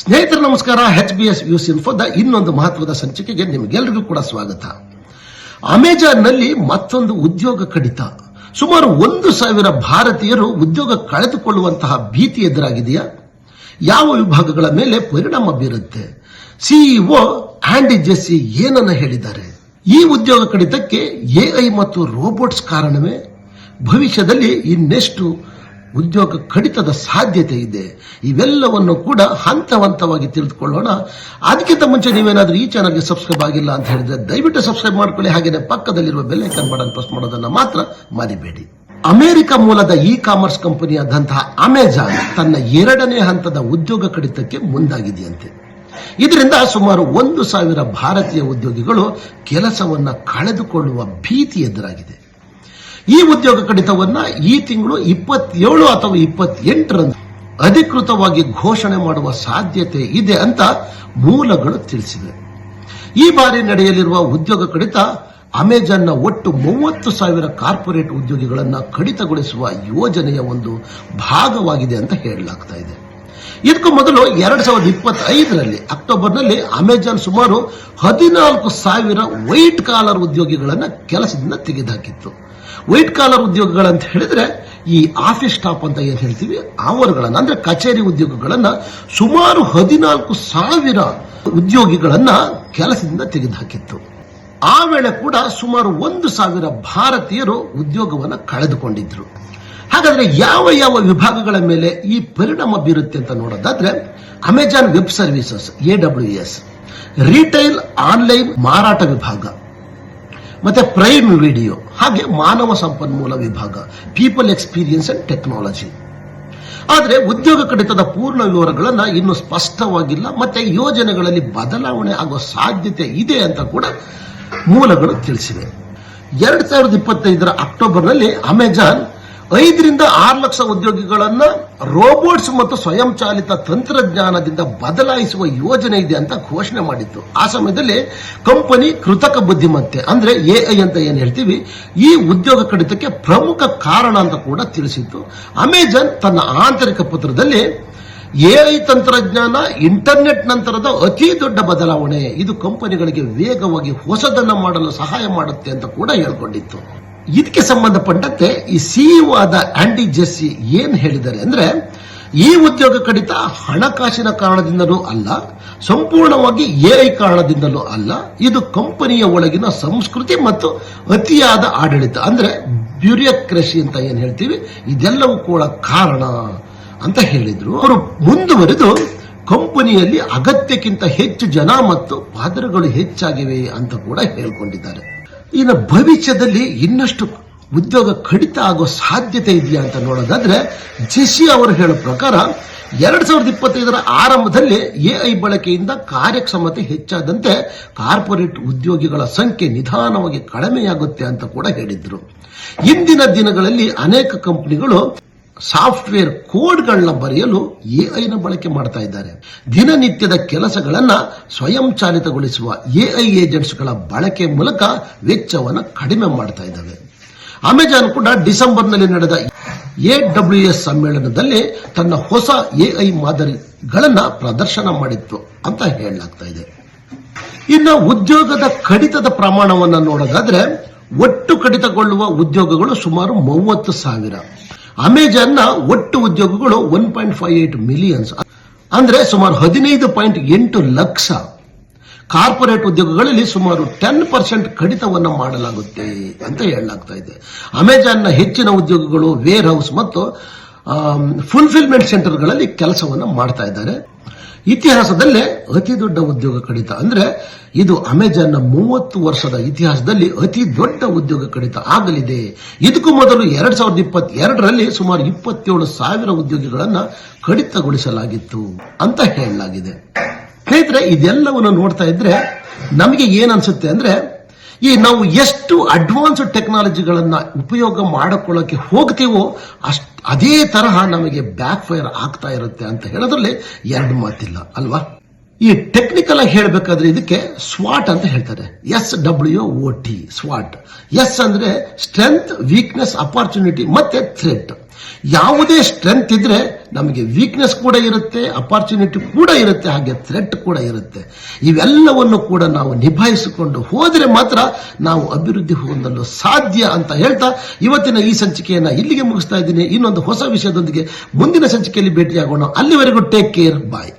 ಸ್ನೇಹಿತರು, ನಮಸ್ಕಾರ. H B S use ಇನ್ಫೋದ ಇನ್ನೊಂದು ಮಹತ್ವದ ಸಂಚಿಕೆಗೆ ನಿಮಗೆಲ್ಲರಿಗೂ ಕೂಡ ಸ್ವಾಗತ. ಅಮೆಜಾನ್ನಲ್ಲಿ ಮತ್ತೊಂದು ಉದ್ಯೋಗ ಕಡಿತ. ಸುಮಾರು ಒಂದು ಸಾವಿರ ಭಾರತೀಯರು ಉದ್ಯೋಗ ಕಳೆದುಕೊಳ್ಳುವಂತಹ ಭೀತಿ ಎದುರಾಗಿದೆಯಾ? ಯಾವ ವಿಭಾಗಗಳ ಮೇಲೆ ಪರಿಣಾಮ ಬೀರುತ್ತೆ? ಸಿಇಒ ಆಂಡಿ ಜೆಸ್ಸಿ ಏನನ್ನ ಹೇಳಿದ್ದಾರೆ? ಈ ಉದ್ಯೋಗ ಕಡಿತಕ್ಕೆ ಎಐ ಮತ್ತು ರೋಬೋಟ್ಸ್ ಕಾರಣವೇ? ಭವಿಷ್ಯದಲ್ಲಿ ಇನ್ನೆಷ್ಟು ಉದ್ಯೋಗ ಕಡಿತದ ಸಾಧ್ಯತೆ ಇದೆ. ಇವೆಲ್ಲವನ್ನು ಕೂಡ ಹಂತ ಹಂತವಾಗಿ ತಿಳಿದುಕೊಳ್ಳೋಣ. ಅದಕ್ಕಿಂತ ಮುಂಚೆ ನೀವೇನಾದರೂ ಈ ಚಾನಲ್ಗೆ ಸಬ್ಸ್ಕ್ರೈಬ್ ಆಗಿಲ್ಲ ಅಂತ ಹೇಳಿದ್ರೆ ದಯವಿಟ್ಟು ಸಬ್ಸ್ಕ್ರೈಬ್ ಮಾಡ್ಕೊಳ್ಳಿ. ಹಾಗೆಯೇ ಪಕ್ಕದಲ್ಲಿರುವ ಬೆಲ್ ಐಕನ್ ಬಟನ್ ಪ್ರೆಸ್ ಮಾಡೋದನ್ನ ಮಾತ್ರ ಮರಿಬೇಡಿ. ಅಮೆರಿಕ ಮೂಲದ ಇ ಕಾಮರ್ಸ್ ಕಂಪನಿಯಾದಂತಹ ಅಮೆಜಾನ್ ತನ್ನ ಎರಡನೇ ಹಂತದ ಉದ್ಯೋಗ ಕಡಿತಕ್ಕೆ ಮುಂದಾಗಿದೆಯಂತೆ. ಇದರಿಂದ ಸುಮಾರು ಒಂದು ಸಾವಿರ ಭಾರತೀಯ ಉದ್ಯೋಗಿಗಳು ಕೆಲಸವನ್ನ ಕಳೆದುಕೊಳ್ಳುವ ಭೀತಿ ಎದುರಾಗಿದೆ. ಈ ಉದ್ಯೋಗ ಕಡಿತವನ್ನ ಈ ತಿಂಗಳು ಇಪ್ಪತ್ತೇಳು ಅಥವಾ ಇಪ್ಪತ್ತೆಂಟರಂದು ಅಧಿಕೃತವಾಗಿ ಘೋಷಣೆ ಮಾಡುವ ಸಾಧ್ಯತೆ ಇದೆ ಅಂತ ಮೂಲಗಳು ತಿಳಿಸಿವೆ. ಈ ಬಾರಿ ನಡೆಯಲಿರುವ ಉದ್ಯೋಗ ಕಡಿತ ಅಮೆಜಾನ್ನ ಒಟ್ಟು ಮೂವತ್ತು ಸಾವಿರ ಕಾರ್ಪೊರೇಟ್ ಉದ್ಯೋಗಿಗಳನ್ನು ಕಡಿತಗೊಳಿಸುವ ಯೋಜನೆಯ ಒಂದು ಭಾಗವಾಗಿದೆ ಅಂತ ಹೇಳಲಾಗ್ತಾ ಇದೆ. ಇದಕ್ಕೂ ಮೊದಲು ಎರಡ್ ಸಾವಿರದ ಇಪ್ಪತ್ತೈದರಲ್ಲಿ ಅಕ್ಟೋಬರ್ನಲ್ಲಿ ಅಮೆಜಾನ್ ಸುಮಾರು ಹದಿನಾಲ್ಕು ಸಾವಿರ ವೈಟ್ ಕಾಲರ್ ಉದ್ಯೋಗಿಗಳನ್ನು ಕೆಲಸದಿಂದ ತೆಗೆದುಹಾಕಿತ್ತು. ವೈಟ್ ಕಾಲರ್ ಉದ್ಯೋಗಗಳಂತ ಹೇಳಿದ್ರೆ ಈ ಆಫೀಸ್ ಸ್ಟಾಪ್ ಅಂತ ಏನ್ ಹೇಳ್ತೀವಿ? ಆವರ್ಗಳನ್ನ, ಅಂದ್ರೆ ಕಚೇರಿ ಉದ್ಯೋಗಗಳನ್ನ ಸುಮಾರು ಹದಿನಾಲ್ಕು ಸಾವಿರ ಉದ್ಯೋಗಿಗಳನ್ನ ಕೆಲಸದಿಂದ ತೆಗೆದುಹಾಕಿತ್ತು. ಆ ವೇಳೆ ಕೂಡ ಸುಮಾರು ಒಂದು ಸಾವಿರ ಭಾರತೀಯರು ಉದ್ಯೋಗವನ್ನು ಕಳೆದುಕೊಂಡಿದ್ರು. ಹಾಗಾದ್ರೆ ಯಾವ ಯಾವ ವಿಭಾಗಗಳ ಮೇಲೆ ಈ ಪರಿಣಾಮ ಬೀರುತ್ತೆ ಅಂತ ನೋಡೋದಾದ್ರೆ Amazon web services A W S retail online ಮಾರಾಟ ವಿಭಾಗ. ಮತ್ತೆ ಪ್ರೈಮ್ ವಿಡಿಯೋ ಹಾಗೆ ಮಾನವ ಸಂಪನ್ಮೂಲ ವಿಭಾಗ ಪೀಪಲ್ ಎಕ್ಸ್ಪೀರಿಯನ್ಸ್ ಅಂಡ್ ಟೆಕ್ನಾಲಜಿ ಆದರೆ ಉದ್ಯೋಗ ಕಡಿತದ ಪೂರ್ಣ ವಿವರಗಳನ್ನು ಇನ್ನೂ ಸ್ಪಷ್ಟವಾಗಿಲ್ಲ, ಮತ್ತೆ ಯೋಜನೆಗಳಲ್ಲಿ ಬದಲಾವಣೆ ಆಗುವ ಸಾಧ್ಯತೆ ಇದೆ ಅಂತ ಕೂಡ ಮೂಲಗಳು ತಿಳಿಸಿವೆ. ಎರಡ್ ಸಾವಿರದ ಇಪ್ಪತ್ತೈದರ ಅಕ್ಟೋಬರ್ನಲ್ಲಿ ಅಮೆಜಾನ್ ಐದರಿಂದ ಆರು ಲಕ್ಷ ಉದ್ಯೋಗಿಗಳನ್ನ ರೋಬೋಟ್ಸ್ ಮತ್ತು ಸ್ವಯಂಚಾಲಿತ ತಂತ್ರಜ್ಞಾನದಿಂದ ಬದಲಾಯಿಸುವ ಯೋಜನೆ ಇದೆ ಅಂತ ಘೋಷಣೆ ಮಾಡಿತ್ತು ಆ ಸಮಯದಲ್ಲಿ ಕಂಪನಿ ಕೃತಕ ಬುದ್ಧಿಮತ್ತೆ, ಅಂದ್ರೆ ಎಐ ಅಂತ ಏನ್ ಹೇಳ್ತೀವಿ, ಈ ಉದ್ಯೋಗ ಕಡಿತಕ್ಕೆ ಪ್ರಮುಖ ಕಾರಣ ಅಂತ ಕೂಡ ತಿಳಿಸಿತ್ತು. ಅಮೆಜಾನ್ ತನ್ನ ಆಂತರಿಕ ಪತ್ರದಲ್ಲಿ ಎಐ ತಂತ್ರಜ್ಞಾನ ಇಂಟರ್ನೆಟ್ ನಂತರದ ಅತಿ ದೊಡ್ಡ ಬದಲಾವಣೆ, ಇದು ಕಂಪನಿಗಳಿಗೆ ವೇಗವಾಗಿ ಹೊಸದನ್ನ ಮಾಡಲು ಸಹಾಯ ಮಾಡುತ್ತೆ ಅಂತ ಕೂಡ ಹೇಳ್ಕೊಂಡಿತ್ತು. ಇದಕ್ಕೆ ಸಂಬಂಧಪಟ್ಟಂತೆ ಈ ಸಿಇಒ ಆದ ಆಂಡಿ ಜೆಸ್ಸಿ ಏನ್ ಹೇಳಿದ್ದಾರೆ ಅಂದ್ರೆ, ಈ ಉದ್ಯೋಗ ಕಡಿತ ಹಣಕಾಸಿನ ಕಾರಣದಿಂದಲೂ ಅಲ್ಲ, ಸಂಪೂರ್ಣವಾಗಿ ಎಐ ಕಾರಣದಿಂದಲೂ ಅಲ್ಲ, ಇದು ಕಂಪನಿಯ ಒಳಗಿನ ಸಂಸ್ಕೃತಿ ಮತ್ತು ಅತಿಯಾದ ಆಡಳಿತ. ಅಂದ್ರೆ ಬ್ಯೂರಿಯಕ್ರಸಿ ಅಂತ ಏನ್ ಹೇಳ್ತೀವಿ? ಇದೆಲ್ಲವೂ ಕೂಡ ಕಾರಣ ಅಂತ ಹೇಳಿದ್ರು. ಅವರು ಮುಂದುವರೆದು, ಕಂಪನಿಯಲ್ಲಿ ಅಗತ್ಯಕ್ಕಿಂತ ಹೆಚ್ಚು ಜನ ಮತ್ತು ಪಾದರಗಳು ಹೆಚ್ಚಾಗಿವೆ ಅಂತ ಕೂಡ ಹೇಳ್ಕೊಂಡಿದ್ದಾರೆ. ಇನ್ನು ಭವಿಷ್ಯದಲ್ಲಿ ಇನ್ನಷ್ಟು ಉದ್ಯೋಗ ಕಡಿತ ಆಗೋ ಸಾಧ್ಯತೆ ಇದೆಯಾ ಅಂತ ನೋಡೋದಾದ್ರೆ ಜೆಸಿ ಅವರು ಹೇಳೋ ಪ್ರಕಾರ ಎರಡ್ ಸಾವಿರದ ಇಪ್ಪತ್ತೈದರ ಆರಂಭದಲ್ಲಿ ಎಐ ಬಳಕೆಯಿಂದ ಕಾರ್ಯಕ್ಷಮತೆ ಹೆಚ್ಚಾದಂತೆ ಕಾರ್ಪೊರೇಟ್ ಉದ್ಯೋಗಿಗಳ ಸಂಖ್ಯೆ ನಿಧಾನವಾಗಿ ಕಡಿಮೆಯಾಗುತ್ತೆ ಅಂತ ಕೂಡ ಹೇಳಿದ್ರು. ಇಂದಿನ ದಿನಗಳಲ್ಲಿ ಅನೇಕ ಕಂಪನಿಗಳು ಸಾಫ್ಟ್ವೇರ್ ಕೋಡ್ಗಳನ್ನ ಬರೆಯಲು ಎಐನ ಬಳಕೆ ಮಾಡ್ತಾ ಇದ್ದಾರೆ. ದಿನನಿತ್ಯದ ಕೆಲಸಗಳನ್ನ ಸ್ವಯಂಚಾಲಿತಗೊಳಿಸುವ ಎಐ ಏಜೆಂಟ್ಸ್ಗಳ ಬಳಕೆ ಮೂಲಕ ವೆಚ್ಚವನ್ನು ಕಡಿಮೆ ಮಾಡ್ತಾ ಇದ್ದಾವೆ. ಅಮೆಜಾನ್ ಕೂಡ ಡಿಸೆಂಬರ್ನಲ್ಲಿ ನಡೆದ ಎ ಡಬ್ಲ್ಯೂ ಎಸ್ ಸಮ್ಮೇಳನದಲ್ಲಿ ತನ್ನ ಹೊಸ ಎಐ ಮಾದರಿಗಳನ್ನ ಪ್ರದರ್ಶನ ಮಾಡಿತ್ತು ಅಂತ ಹೇಳಲಾಗ್ತಾ ಇದೆ. ಇನ್ನು ಉದ್ಯೋಗದ ಕಡಿತದ ಪ್ರಮಾಣವನ್ನು ನೋಡೋದಾದ್ರೆ, ಒಟ್ಟು ಕಡಿತಗೊಳ್ಳುವ ಉದ್ಯೋಗಗಳು ಸುಮಾರು ಮೂವತ್ತು ಸಾವಿರ. ಅಮೆಜಾನ್ನ ಒಟ್ಟು ಉದ್ಯೋಗಗಳು one point five eight millions ಅಂದ್ರೆ ಸುಮಾರು ಹದಿನೈದು ಪಾಯಿಂಟ್ ಎಂಟು ಲಕ್ಷ. ಕಾರ್ಪೊರೇಟ್ ಉದ್ಯೋಗಗಳಲ್ಲಿ ಸುಮಾರು ಟೆನ್ ಪರ್ಸೆಂಟ್ ಕಡಿತವನ್ನು ಮಾಡಲಾಗುತ್ತೆ ಅಂತ ಹೇಳಲಾಗ್ತಾ ಇದೆ. ಅಮೆಜಾನ್ನ ಹೆಚ್ಚಿನ ಉದ್ಯೋಗಗಳು ವೇರ್ ಹೌಸ್ ಮತ್ತು ಫುಲ್ಫಿಲ್ಮೆಂಟ್ ಸೆಂಟರ್ಗಳಲ್ಲಿ ಕೆಲಸವನ್ನು ಮಾಡ್ತಾ ಇದ್ದಾರೆ. ಇತಿಹಾಸದಲ್ಲೇ ಅತಿ ದೊಡ್ಡ ಉದ್ಯೋಗ ಕಡಿತ. ಅಂದ್ರೆ ಇದು ಅಮೆಜಾನ್ನ ಮೂವತ್ತು ವರ್ಷದ ಇತಿಹಾಸದಲ್ಲಿ ಅತಿ ದೊಡ್ಡ ಉದ್ಯೋಗ ಕಡಿತ ಆಗಲಿದೆ. ಇದಕ್ಕೂ ಮೊದಲು ಎರಡ್ ಸಾವಿರದ ಇಪ್ಪತ್ತೆರಡರಲ್ಲಿ ಸುಮಾರು ಇಪ್ಪತ್ತೇಳು ಸಾವಿರ ಉದ್ಯೋಗಿಗಳನ್ನ ಕಡಿತಗೊಳಿಸಲಾಗಿತ್ತು ಅಂತ ಹೇಳಲಾಗಿದೆ. ಸ್ನೇಹಿತರೆ, ಇದೆಲ್ಲವನ್ನು ನೋಡ್ತಾ ಇದ್ರೆ ನಮಗೆ ಏನನ್ಸುತ್ತೆ ಅಂದ್ರೆ, ಈ ನಾವು ಎಷ್ಟು ಅಡ್ವಾನ್ಸ್ಡ್ ಟೆಕ್ನಾಲಜಿಗಳನ್ನ ಉಪಯೋಗ ಮಾಡಿಕೊಳ್ಳೋಕೆ ಹೋಗ್ತೀವೋ ಅಷ್ಟ್ ಅದೇ ತರಹ ನಮಗೆ ಬ್ಯಾಕ್ ಫೈರ್ ಆಗ್ತಾ ಇರುತ್ತೆ ಅಂತ ಹೇಳೋದ್ರಲ್ಲಿ ಎರಡು ಮಾತಿಲ್ಲ, ಅಲ್ವಾ? ಈ ಟೆಕ್ನಿಕಲ್ ಆಗಿ ಹೇಳಬೇಕಾದ್ರೆ ಇದಕ್ಕೆ ಸ್ವಾಟ್ ಅಂತ ಹೇಳ್ತಾರೆ. ಎಸ್ ಡಬ್ಲ್ಯೂ ಒ ಟಿ ಸ್ವಾಟ್ ಎಸ್ ಅಂದ್ರೆ ಸ್ಟ್ರೆಂತ್ ವೀಕ್ನೆಸ್ ಅಪಾರ್ಚುನಿಟಿ ಮತ್ತೆ ಥ್ರೆಟ್ ಯಾವುದೇ ಸ್ಟ್ರೆಂತ್ ಇದ್ರೆ ನಮಗೆ ವೀಕ್ನೆಸ್ ಕೂಡ ಇರುತ್ತೆ ಅಪಾರ್ಚುನಿಟಿ ಕೂಡ ಇರುತ್ತೆ, ಹಾಗೆ ಥ್ರೆಟ್ ಕೂಡ ಇರುತ್ತೆ. ಇವೆಲ್ಲವನ್ನು ಕೂಡ ನಾವು ನಿಭಾಯಿಸಿಕೊಂಡು ಹೋದರೆ ಮಾತ್ರ ನಾವು ಅಭಿವೃದ್ಧಿ ಹೊಂದಲು ಸಾಧ್ಯ ಅಂತ ಹೇಳ್ತಾ ಇವತ್ತಿನ ಈ ಸಂಚಿಕೆಯನ್ನು ಇಲ್ಲಿಗೆ ಮುಗಿಸ್ತಾ ಇದ್ದೀನಿ. ಇನ್ನೊಂದು ಹೊಸ ವಿಷಯದೊಂದಿಗೆ ಮುಂದಿನ ಸಂಚಿಕೆಯಲ್ಲಿ ಭೇಟಿಯಾಗೋಣ. ಅಲ್ಲಿವರೆಗೂ ಟೇಕ್ ಕೇರ್ ಬಾಯ್